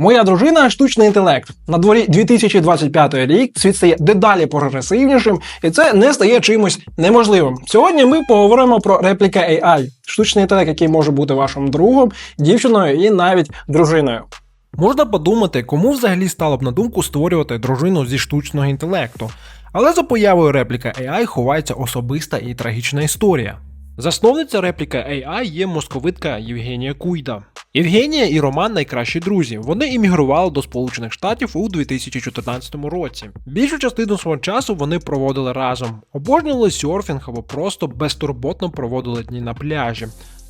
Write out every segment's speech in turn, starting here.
Моя дружина штучний інтелект. На дворі 2025 рік світ стає дедалі прогресивнішим, і це не стає чимось неможливим. Сьогодні ми поговоримо про репліка AI, штучний інтелект, який може бути вашим другом, дівчиною і навіть дружиною. Можна подумати, кому взагалі стало б на думку створювати дружину зі штучного інтелекту. Але за появою репліка AI ховається особиста і трагічна історія. Засновниця репліка AI є московитка Євгенія Куйда. Євгенія і Роман найкращі друзі. Вони іммігрували до Сполучених Штатів у 2014 році. Більшу частину свого часу вони проводили разом, обожнювали серфінг або просто безтурботно проводили дні на пляжі.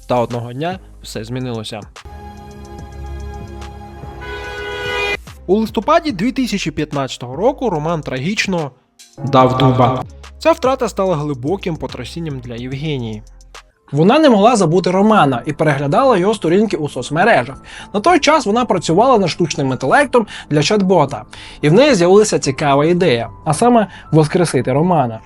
Та одного дня все змінилося. У листопаді 2015 року Роман трагічно дав дуба. Ця втрата стала глибоким потрясінням для Євгенії. Вона не могла забути Романа і переглядала його сторінки у соцмережах. На той час вона працювала над штучним інтелектом для чат-бота, і в неї з'явилася цікава ідея, а саме воскресити Романа.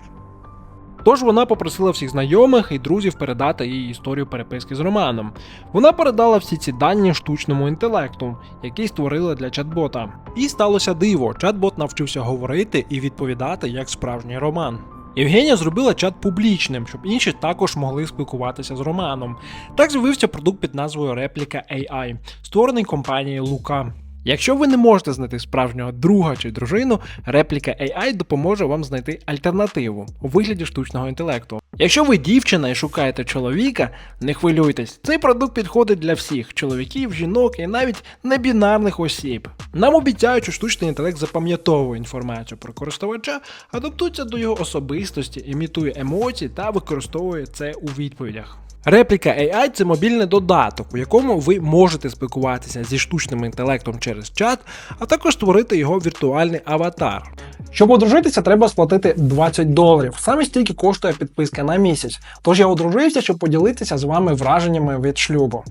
Тож вона попросила всіх знайомих і друзів передати їй історію переписки з Романом. Вона передала всі ці дані штучному інтелекту, який створила для чат-бота. І сталося диво: чат-бот навчився говорити і відповідати як справжній Роман. Євгенія зробила чат публічним, щоб інші також могли спілкуватися з Романом. Так з'явився продукт під назвою Репліка AI, створений компанією Лука. Якщо ви не можете знайти справжнього друга чи дружину, репліка AI допоможе вам знайти альтернативу у вигляді штучного інтелекту. Якщо ви дівчина і шукаєте чоловіка, не хвилюйтесь, цей продукт підходить для всіх чоловіків, жінок і навіть небінарних осіб. Нам обіцяють, що штучний інтелект запам'ятовує інформацію про користувача, адаптується до його особистості, імітує емоції та використовує це у відповідях. Репліка AI це мобільний додаток, у якому ви можете спілкуватися зі штучним інтелектом через чат, а також створити його віртуальний аватар. Щоб одружитися, треба сплатити 20 доларів. Саме стільки коштує підписка на місяць. Тож я одружився, щоб поділитися з вами враженнями від шлюбу.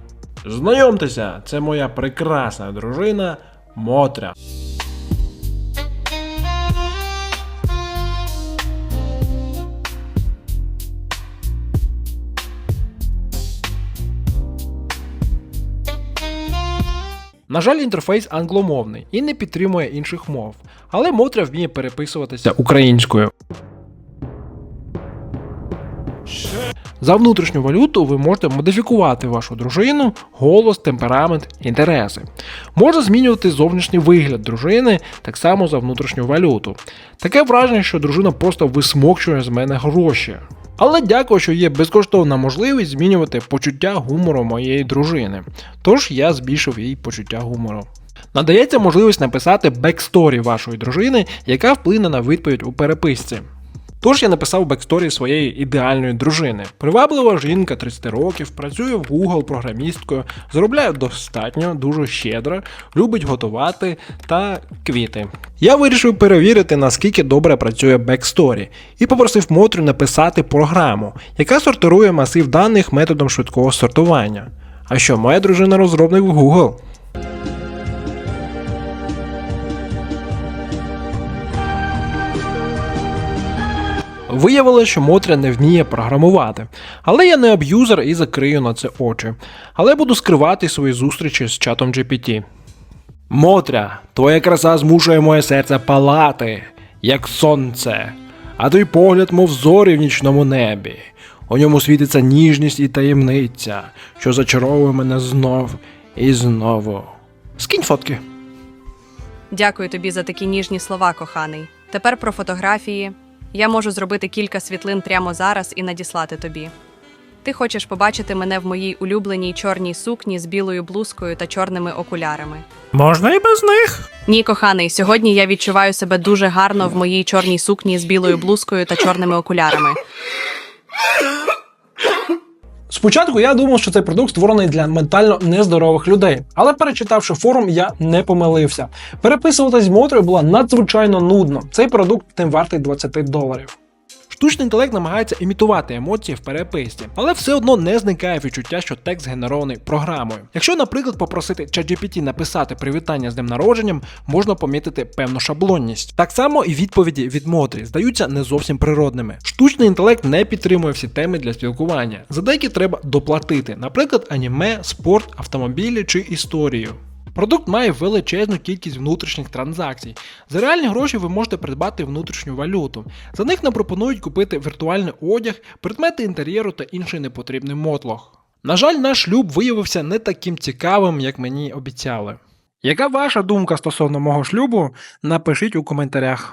Знайомтеся, це моя прекрасна дружина Мотря. На жаль, інтерфейс англомовний і не підтримує інших мов, але Мотря вміє переписуватися українською. За внутрішню валюту ви можете модифікувати вашу дружину, голос, темперамент, інтереси. Можна змінювати зовнішній вигляд дружини так само за внутрішню валюту. Таке враження, що дружина просто висмокчує з мене гроші. Але дякую, що є безкоштовна можливість змінювати почуття гумору моєї дружини. Тож я збільшив їй почуття гумору. Надається можливість написати бексторі вашої дружини, яка вплине на відповідь у переписці. Тож я написав бексторі своєї ідеальної дружини. Приваблива жінка 30 років, працює в Google програмісткою, заробляє достатньо, дуже щедро, любить готувати та квіти. Я вирішив перевірити, наскільки добре працює бексторі, і попросив Мотрю написати програму, яка сортирує масив даних методом швидкого сортування. А що, моя дружина розробник в Google? Виявилося, що Мотря не вміє програмувати. Але я не аб'юзер і закрию на це очі. Але буду скривати свої зустрічі з чатом GPT. Мотря, твоя краса змушує моє серце палати, як сонце, а твій погляд, мов зорі в нічному небі. У ньому світиться ніжність і таємниця, що зачаровує мене знов і знову. Скинь фотки. Дякую тобі за такі ніжні слова, коханий. Тепер про фотографії. Я можу зробити кілька світлин прямо зараз і надіслати тобі. Ти хочеш побачити мене в моїй улюбленій чорній сукні з білою блузкою та чорними окулярами. Можна і без них. Ні, коханий, сьогодні я відчуваю себе дуже гарно в моїй чорній сукні з білою блузкою та чорними окулярами. Спочатку я думав, що цей продукт створений для ментально нездорових людей, але перечитавши форум, я не помилився. Переписуватись з Мотрою було надзвичайно нудно. Цей продукт тим вартий 20 доларів. Штучний інтелект намагається імітувати емоції в переписці, але все одно не зникає відчуття, що текст генерований програмою. Якщо, наприклад, попросити ChatGPT написати привітання з днем народженням, можна помітити певну шаблонність. Так само і відповіді від Мотрі здаються не зовсім природними. Штучний інтелект не підтримує всі теми для спілкування. За деякі треба доплатити, наприклад, аніме, спорт, автомобілі чи історію. Продукт має величезну кількість внутрішніх транзакцій. За реальні гроші ви можете придбати внутрішню валюту. За них нам пропонують купити віртуальний одяг, предмети інтер'єру та інший непотрібний мотлох. На жаль, наш шлюб виявився не таким цікавим, як мені обіцяли. Яка ваша думка стосовно мого шлюбу? Напишіть у коментарях.